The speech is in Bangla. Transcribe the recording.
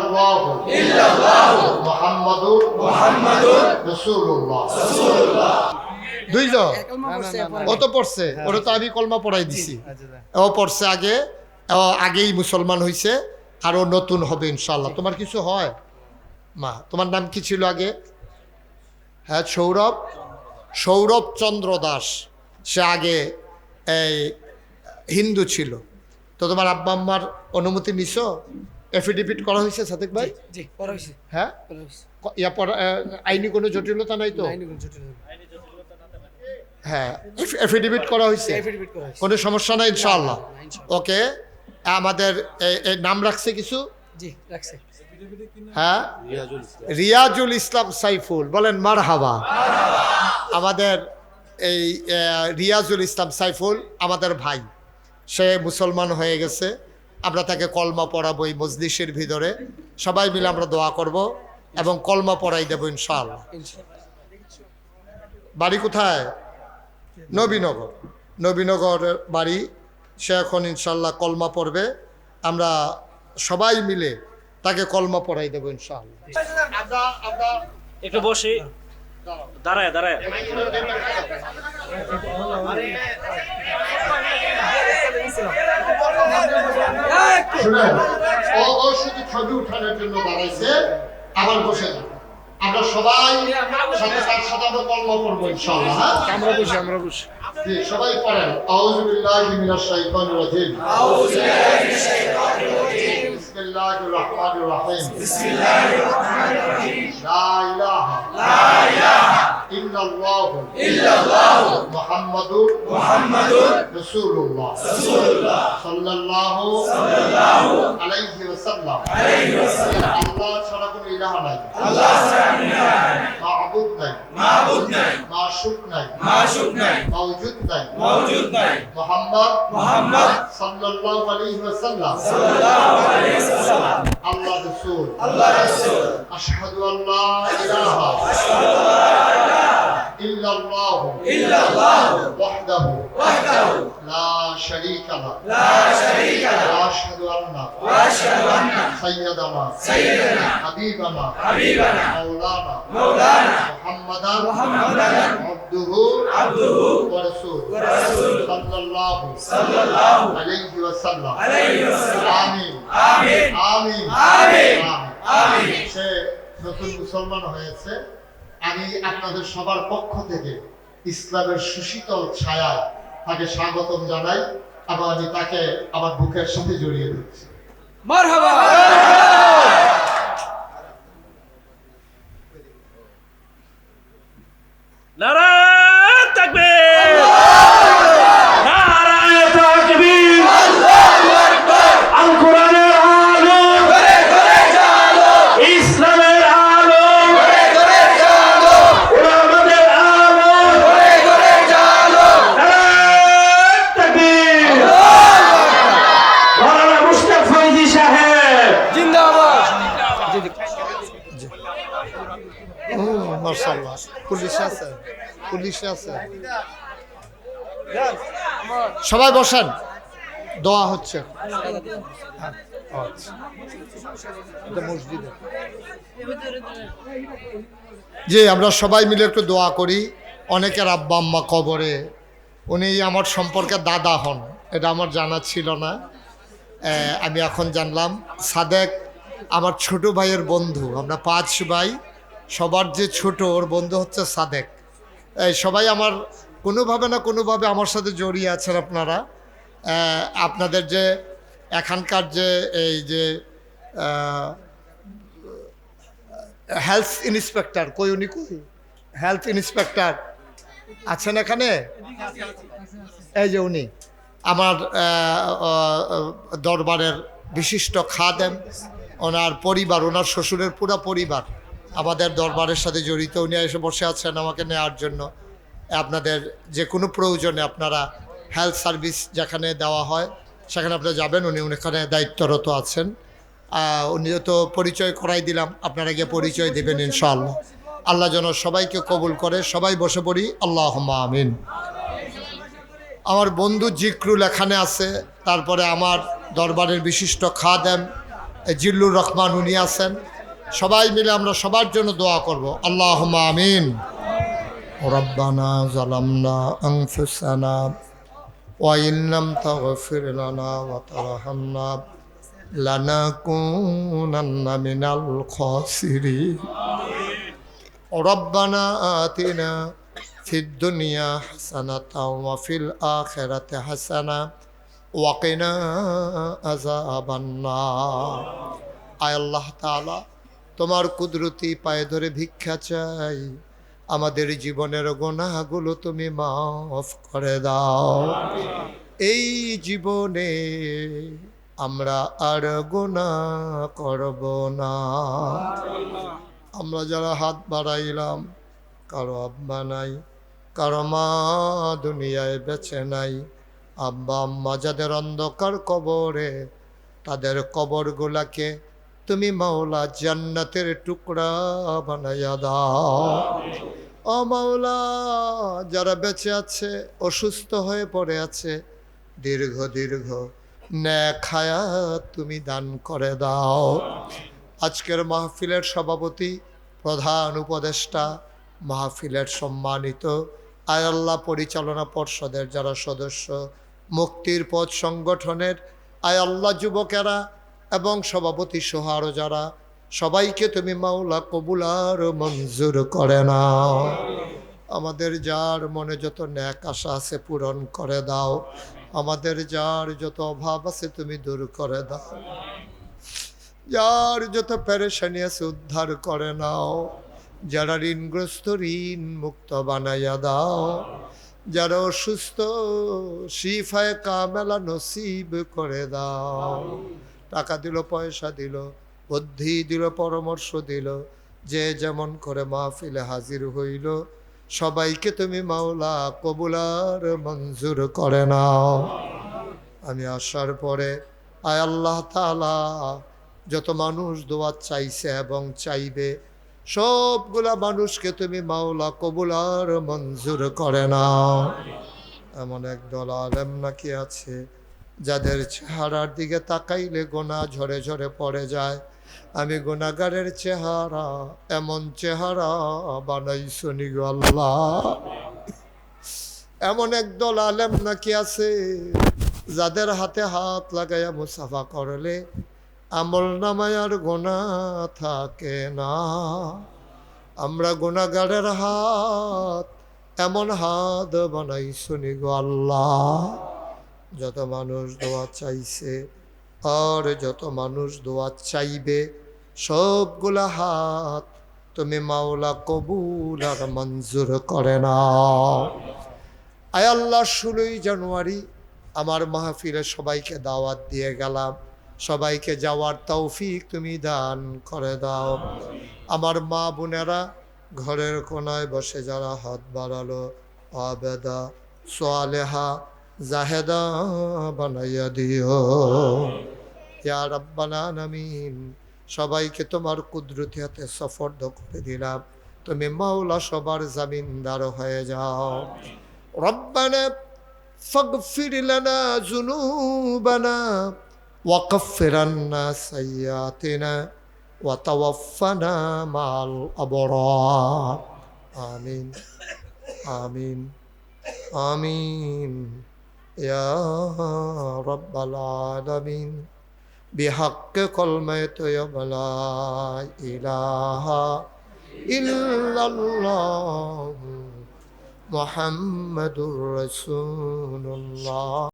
ইল্লাল্লাহু ইল্লাল্লাহু মুহাম্মাদুর মুহাম্মাদুর রাসূলুল্লাহ। দুইজন? ও তো পড়ছে ওরা তো আমি কলমা পড়াই দিছি। ও পড়ছে আগে ও আগেই মুসলমান হয়েছে আর নতুন হবে ইনশাল্লাহ তোমার কিছু হয়? মা তোমার নাম কি ছিল আগে? হ্যাঁ সৌরভ। সৌরভ চন্দ্র দাস। সে আগে এই হিন্দু ছিল। তো তোমার আব্বা আম্মার অনুমতি নিছো? এফিডেভিট করা হয়েছে সাদেক ভাই? জি পড়া হয়েছে। হ্যাঁ? ইয়া পড়া আইনি কোনো জটিলতা নাই তো? আইনি কোন জটিল হ্যাঁ এফিডেভিট করা হয়েছে? এফিডেভিট করা হয়েছে। কোনো সমস্যা নাই ইনশাআল্লাহ? ওকে আমাদের নাম রাখছে কিছু? জি রাখছে। হ্যাঁ? রিয়াজুল ইসলাম। সাইফুল বলেন মার হাবা আমাদের এই রিয়াজুল ইসলাম সাইফুল আমাদের ভাই। সে মুসলমান হয়ে গেছে। আমরা তাকে কলমা পড়াবো এই মজলিসের ভিতরে সবাই মিলে আমরা দোয়া করব এবং কলমা পড়াই দেবো ইনশাআল্লাহ ইনশাআল্লাহ বাড়ি কোথায় নবীনগর নবীনগর বাড়ি সে এখন ইনশাল্লাহ কলমা পড়বে আমরা সবাই মিলে তাকে কলমা পড়াই দেবো আমরা আমরা একটু বসি দাঁড়ায় দাঁড়ায় শুনেন ও ও শুধু ছবি উঠানোর জন্য দাঁড়াইছে আবার বসে যান। আমরা সবাই সাথে তার সাথে আমরা হ্যাঁ? আমরা বসি আমরা বসি। জি সবাই পড়েন। আউযু বিল্লাহি মিনাশ শাইতানির রাজিম। আউযু বিল্লাহি মিনাশ শাইতানির রাজিম বিসমিল্লাহির রাহমানির রাহিম। বিসমিল্লাহির রাহমানির রাহিম। লা ইলাহা লা ইলাহা إلا الله. إلا الله. محمد محمد رسول الله. رسول الله. صلى الله صلى الله عليه وسلم عليه وسلم. الله شرك إله نعم الله شرك إله نعم معبود. نعم معبود. نعم معشوق. نعم معشوق. نعم موجود. نعم موجود. نعم محمد. محمد. صلى الله عليه وسلم. صلى الله عليه وسلم. الله رسول. الله رسول. أشهد أن لا إله أشهد الله ইল্লাল্লাহ ইল্লাল্লাহ ওয়াহদাহু ওয়াহদাহু লা শারীকা লা লা শারীকা লা আশহাদু আন্না ওয়া আশহাদু আন্না সাইয়্যিদানা সাইয়্যিদানা হাবিবানা হাবিবানা মাওলানা মাওলানা মুহাম্মাদান মুহাম্মাদান আবদুহু আবদুহু ওয়া রাসূল ওয়া রাসূল সাল্লাল্লাহু সাল্লাল্লাহু আলাইহি ওয়াসাল্লাম আলাইহি ওয়াসাল্লাম আমিন আমিন আমিন আমিন আমিন সে নতুন মুসলমান হয়েছে আমি আপনাদের সবার পক্ষ থেকে ইসলামের সুশীতল ছায়া তাকে স্বাগতম জানাই এবং আমি তাকে আমার বুকের সাথে জড়িয়ে দিচ্ছি মারহাবা! নারায়ণ! পুলিশ আছে সবাই বসেন দোয়া হচ্ছে। হ্যাঁ, আচ্ছা। আমরা সবাই মিলে একটু দোয়া করি। অনেকের আব্বা আম্মা কবরে। উনি আমার সম্পর্কে দাদা হন এটা আমার জানা ছিল না। আমি এখন জানলাম। সাদেক আমার ছোট ভাইয়ের বন্ধু আমরা পাঁচ ভাই। সবার যে ছোট, ওর বন্ধু হচ্ছে সাদেক। এই সবাই আমার, কোনোভাবে না কোনোভাবে আমার সাথে জড়িয়ে আছেন আপনারা। আপনাদের যে এখানকার যে এই যে হেলথ ইন্সপেক্টর কই উনি কই? হেলথ ইন্সপেক্টর আছেন এখানে? এই যে উনি। আমার দরবারের বিশিষ্ট খাদেম, ওনার পরিবার, ওনার শ্বশুরের পুরো পরিবার। আমাদের দরবারের সাথে জড়িত, উনি এসে বসে আছেন আমাকে নেওয়ার জন্য। আপনাদের যে কোনো প্রয়োজনে আপনারা হেলথ সার্ভিস যেখানে দেওয়া হয়, সেখানে আপনারা যাবেন, উনি ওখানে দায়িত্বরত আছেন। উনি তো পরিচয় করাই দিলাম, আপনারা গিয়ে পরিচয় দেবেন ইনশাআল্লাহ। আল্লাহ যেন সবাইকে কবুল করে, সবাই বসে পড়ি আল্লাহ আমিন। আমার বন্ধু জিক্রুল এখানে আছে, তারপরে আমার দরবারের বিশিষ্ট খাদেম জিল্লুর রহমান উনি আছেন। সবাই মিলে আমরা সবার জন্য দোয়া করব আল্লাহ আমিন ربنا ظلمنا أنفسنا وإن لم تغفر لنا وترحمنا لنكونن من الخاسرين ربنا آتنا في الدنيا حسنة وفي الآخرة حسنة وقنا عذاب النار আয় আল্লাহ তাআলা তোমার কুদরতি পায়ে ধরে ভিক্ষা চাই। আমাদের জীবনের গোনাগুলো তুমি মাফ করে দাও। এই জীবনে আমরা আর গোনা করব না। আমরা যারা হাত বাড়াইলাম, কারও আব্বা নাই, কারও মা দুনিয়ায় বেছে নাই, আব্বা আম্মা যাদের অন্ধকার কবরে, তাদের কবরগুলাকে তুমি মাওলা জান্নাতের টুকরা বানাইয়া দাও। ও মাওলা, যারা বেঁচে আছে, অসুস্থ হয়ে পড়ে আছে, দীর্ঘ দীর্ঘ হায়াত তুমি দান করে দাও। আজকের মাহফিলের সভাপতি, প্রধান উপদেষ্টা, মাহফিলের সম্মানিত আয়াল্লাহ পরিচালনা পর্ষদের যারা সদস্য, মুক্তির পথ সংগঠনের আয়াল্লাহ যুবকেরা এবং সভাপতি সহ আরও যারা, সবাইকে তুমি মাওলা কবুলার মঞ্জুর করে নাও। আমাদের যার মনে যত ন্যাক আশা আছে পূরণ করে দাও। আমাদের যার যত অভাব আছে তুমি দূর করে দাও। যার যত পেরেশানি আছে উদ্ধার করে নাও। যারা ঋণগ্রস্ত, ঋণ মুক্ত বানাইয়া দাও। যারা অসুস্থ, শিফায় কামেলা নসিব করে দাও। টাকা দিল, পয়সা দিল, বুদ্ধি দিল, পরামর্শ দিল, যে যেমন করে মাহফিলে হাজির হইল। সবাইকে তুমি মাওলা কবুলার মঞ্জুর করে নাও। আমি আসার পরে, আয় আল্লাহ তালা যত মানুষ দোয়া চাইছে এবং চাইবে, সবগুলা মানুষকে তুমি মাওলা কবুলার মঞ্জুর করে নাও। এমন একদল আলেম নাকি আছে? যাদের চেহারার দিকে তাকাইলে গোনা ঝরে ঝরে পড়ে যায়। আমি গোনাগারের চেহারা, এমন চেহারা বানাই শুনি আল্লাহ। এমন একদল আলেম নাকি আছে, যাদের হাতে হাত লাগাইয়া মুসাফা করলে আমল নামায় আর গোনা থাকে না। আমরা গোনাগারের হাত, এমন হাত বানাই শুনি আল্লাহ। যত মানুষ দোয়া চাইছে, আর যত মানুষ দোয়া চাইবে, সবগুলা হাত তুমি মাওলা কবুল আর মঞ্জুর করে নাও। আয় আল্লাহ, ষোলোই জানুয়ারি আমার মাহফিলে সবাইকে দাওয়াত দিয়ে গেলাম। সবাইকে যাওয়ার তৌফিক তুমি দান করে দাও। আমার মা বোনেরা ঘরের কোনায় বসে যারা হাত বাড়ালো, আবেদা, সোয়ালেহা জাহেদা বানাইয়া দিও। ইয়া রাব্বানা নামিন সবাইকে তোমার কুদরতি হাতে সফর্দ করে দিলাম। তুমি মাওলা সবার জামিনদার হয়ে যাও। রব্বানা ফাগফির লানা যুনুবানা ওয়াকাফির আন্না সাইয়্যাতিনা ওয়া তাওয়াফানা মাল আবরার। আমিন আমিন। يا رب العالمين بحق كلمة لا إله إلا الله محمد رسول الله